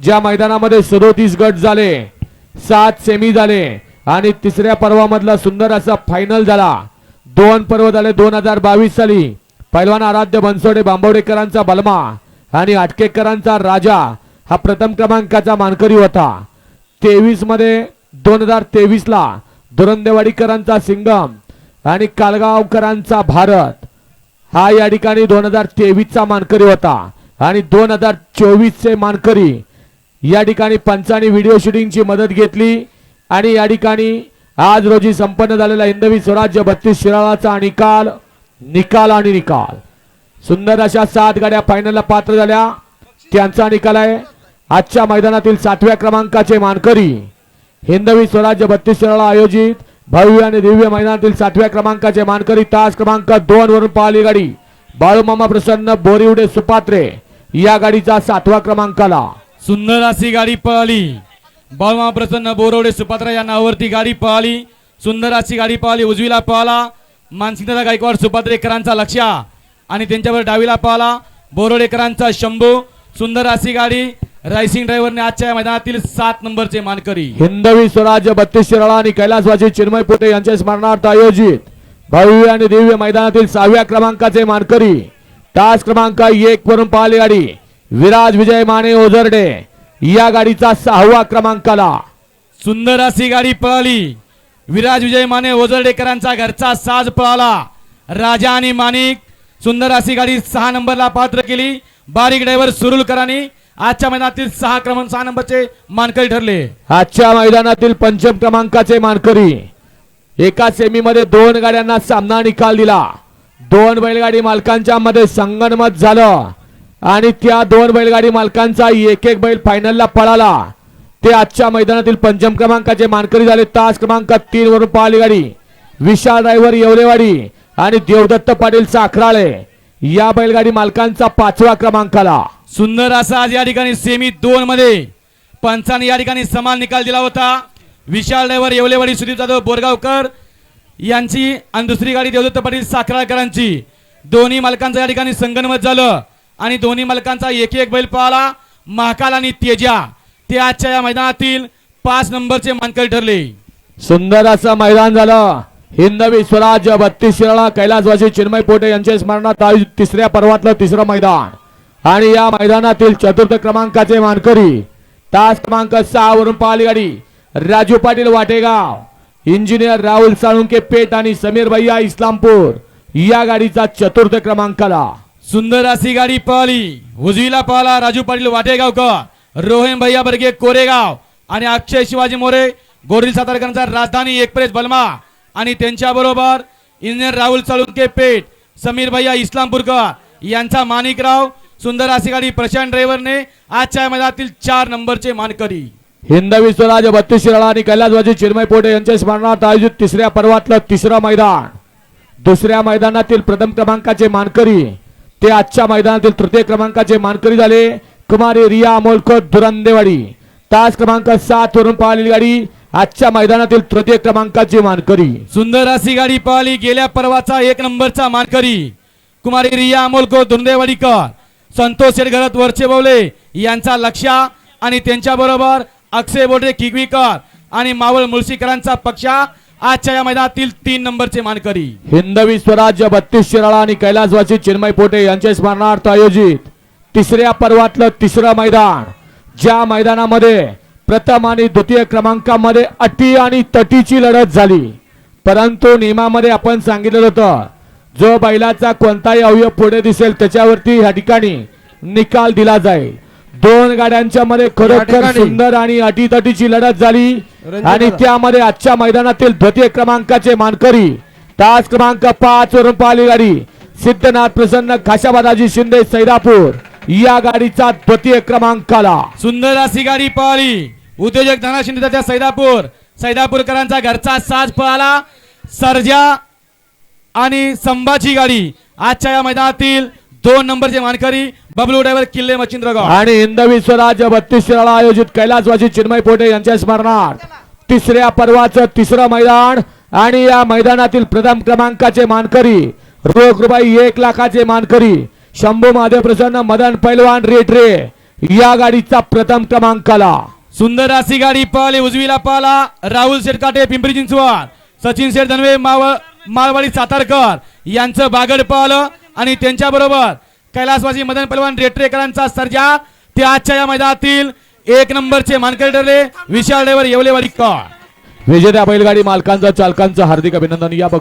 ज्या मैदानामध्ये सदोतीस गट झाले सात सेमी झाले आणि तिसऱ्या पर्वामधला सुंदर असा फायनल झाला. दोन पर्व झाले दोन हजार बावीस साली. पैलवान आराध्य बनसोडे बांबवडेकरांचा बलमा आणि आटकेकरांचा राजा हा प्रथम क्रमांकाचा मानकरी होता. तेवीसमध्ये दोन हजार तेवीसला धुरंदेवाडीकरांचा सिंगम आणि कालगावकरांचा भारत हा या ठिकाणी दोन हजार तेवीसचा मानकरी होता आणि दोन हजार चोवीसचे मानकरी या ठिकाणी पंचाने व्हिडिओ शूटिंगची मदत घेतली आणि या ठिकाणी आज रोजी संपन्न झालेला हिंदवी स्वराज्य बत्तीस शिराळाचा निकाल निकाल आणि निकाल. सुंदर अशा सात गाड्या फायनलला पात्र झाल्या. त्यांचा निकाल आहे. आजच्या मैदानातील सातव्या क्रमांकाचे मानकरी हिंदवी स्वराज्य बत्तीस शिराळा आयोजित भव्य आणि दिव्य मैदानातील सातव्या क्रमांकाचे मानकरी तास क्रमांक दोन वरून पाहिली गाडी. बाळूमामा प्रसन्न बोरिवडे सुपात्रे या गाडीचा सातवा क्रमांकाला. सुंदर अशी गाडी पळाली. बाळमा प्रसन्न बोरवडे सुपात्रा या नावावरती गाडी पळाली. सुंदर अशी गाडी पळाली. उजवीला पळाला. मानसिंगदादा गायकवाड सुपात्रेकरांचा लक्ष आणि त्यांच्यावर डावीला पळाला. बोरवडेकरांचा शंभू. सुंदर अशी गाडी. रायसिंग ड्रायव्हरने आजच्या मैदानातील सात नंबरचे मानकरी. हिंदवी स्वराज्य बत्तीस शिराळा आणि कैलासवासी चिन्मय पोटे यांच्या स्मरणार्थ आयोजित भव्य आणि दिव्य मैदानातील सहाव्या क्रमांकाचे मानकरी. तास क्रमांक एक वरून पाहिली गाडी. विराज विजय माने ओझरडे. या गाडीचा सहावा क्रमांकाला. सुंदर अशी गाडी पळाली. विराज विजय माने ओझरडेकरांचा घरचा साज पळाला. राजा आणि माणिक सुंदर अशी गाडी सहा नंबरला पात्र केली. बारीक ड्रायव्हर सुरुलकरांनी आजच्या मैदानातील सहा क्रमांक सहा नंबरचे मानकरी ठरले. आजच्या मैदानातील पंचम क्रमांकाचे मानकरी. एका सेमीमध्ये दोन गाड्यांना सामना निकाल दिला. दोन बैलगाडी मालकांच्या मध्ये संगनमत झालं. आणि त्या दोन बैलगाडी मालकांचा एक एक बैल फायनलला पळाला. ते आजच्या मैदानातील पंचम क्रमांकाचे मानकरी झाले तास क्रमांक तीन वरून पळाली गाडी. विशाल ड्रायव्हर येवलेवाडी आणि देवदत्त पाटील साखराळे या बैलगाडी मालकांचा पाचवा क्रमांकाला. सुंदर असा आज या ठिकाणी सेमी दोन मध्ये पंचाने या ठिकाणी समान निकाल दिला होता. विशाल ड्रायव्हर येवलेवाडी सुदीप जाधव बोरगावकर यांची आणि दुसरी गाडी देवदत्त पाटील साखराळकरांची. दोन्ही मालकांचं या ठिकाणी संगनमत झालं. आणि दोन्ही मालकांचा एक एक बैल पळाला. महाकाल आणि तेजा. ते आजच्या या मैदानातील पाच नंबरचे मानकरी ठरले. सुंदर असं मैदान झालं. हिंदवी स्वराज्य बत्तीस शिराळा कैलासवासी चिन्मय पोटे यांच्या स्मरणात तिसऱ्या पर्वातलं तिसरं मैदान. आणि या मैदानातील चतुर्थ क्रमांकाचे मानकरी तास क्रमांक सहा वरून पाहिली गाडी. राजू पाटील वाटेगाव. इंजिनियर राहुल साळुंके पेट आणि समीर भैया इस्लामपूर. या गाडीचा चतुर्थ क्रमांकाला. सुंदर अशी गाडी पळाली. उजवीला पळाला राजू पाटील वाटेगावकर. रोहन भैया बर्गे कोरेगाव. आणि अक्षय शिवाजी मोरे गोरील सातारकरांचा राजधानी एक्सप्रेस बलमा. आणि त्यांच्या बरोबर इंजिनियर राहुल चळुंके पेठ समीर भैया इस्लामपूरकर. यांचा माणिकराव सुंदर अशी गाडी प्रशांत ड्रायव्हरने आजच्या मैदानातील चार नंबरचे मानकरी. हिंदवी स्वराज्य बत्तीस शिराळा आणि कैलासबाजी चिरमय पोटे यांच्या स्मरणार्थ आयोजित तिसऱ्या पर्वातलं तिसरं मैदान. दुसऱ्या मैदानातील प्रथम क्रमांकाचे मानकरी ते आजच्या मैदानातील तृतीय क्रमांकाचे मानकरी झाले. कुमारी रिया अमोलकर दुरंदेवाडी तास क्रमांक सात वरून पाहिलेली गाडी आजच्या मैदानातील तृतीय क्रमांकाची मानकरी. सुंदर अशी गाडी पाहिली. गेल्या पर्वाचा एक नंबरचा मानकरी. कुमारी रिया अमोलकर धुंदेवाडीकर संतोष शेटघरत वरचे यांचा लक्षा आणि त्यांच्या बरोबर अक्षय बोटे किगवीकर आणि मावळ मुळशीकरांचा पक्षा आजच्या या मैदानातील तीन नंबरचे मानकरी. हिंदवी स्वराज्य बत्तीस शिराळा आणि कैलासवासी चिन्मय पोटे यांच्या स्मरणार्थ आयोजित तिसऱ्या पर्वातलं तिसरं मैदान. ज्या मैदानामध्ये प्रथम आणि द्वितीय क्रमांकामध्ये अटी आणि तटीची लढत झाली. परंतु नियमामध्ये आपण सांगितलेलं होतं जो बैलाचा कोणताही अवयव पुढे दिसेल त्याच्यावरती ह्या ठिकाणी निकाल दिला जाईल. दोन गाड्यांच्या मध्ये या खरोखर सुंदर आणि अटीतटीची लढत झाली. आणि त्यामध्ये आजच्या मैदानातील द्वितीय क्रमांकाचे मानकरी तास क्रमांक पाच वरून पाहिली गाडी. सिद्धनाथ प्रसन्न खाशाबादाजी शिंदे सैदापूर या गाडीचा द्वितीय क्रमांकाला. सुंदर अशी गाडी पळाली. उद्योजक धना शिंदेच्या सैदापूर सैदापूरकरांचा घरचा साज पळाला. सर्जा आणि संभाजी गाडी. आजच्या या मैदानातील दोन नंबरचे मानकरी बबलू ड्रायव्हर किल्ले मच्छिंद्रगाव आणि हिंदवी स्वराज्य बत्तीस आयोजित कैलासवासी चिन्मय पोटे यांच्या स्मरणार्थ. तिसऱ्या पर्वाचं तिसरं मैदान आणि या मैदानातील प्रथम क्रमांकाचे मानकरी रोख रुपये एक लाखाचे मानकरी शंभू महादेव प्रसन्न मदन पैलवान रेटरे या गाडीचा प्रथम क्रमांकाला. सुंदर अशी गाडी पळाली उजवीला पळाला राहुल शेटकाटे पिंपरी चिंचवड सचिन शेठ धनवे माव माळवाडी सातारकर यांचं बागड पळालं आणि त्यांच्या बरोबर कैलासवासी मदन पलवान रेटरेकरांचा सर्जा ते आजच्या या मैदानातील एक नंबरचे मानकरी ठरले. विशाल ड्रायव्हर येवलेवाडी कर विजेत्या बैलगाडी मालकांचं चालकांचं हार्दिक अभिनंदन. या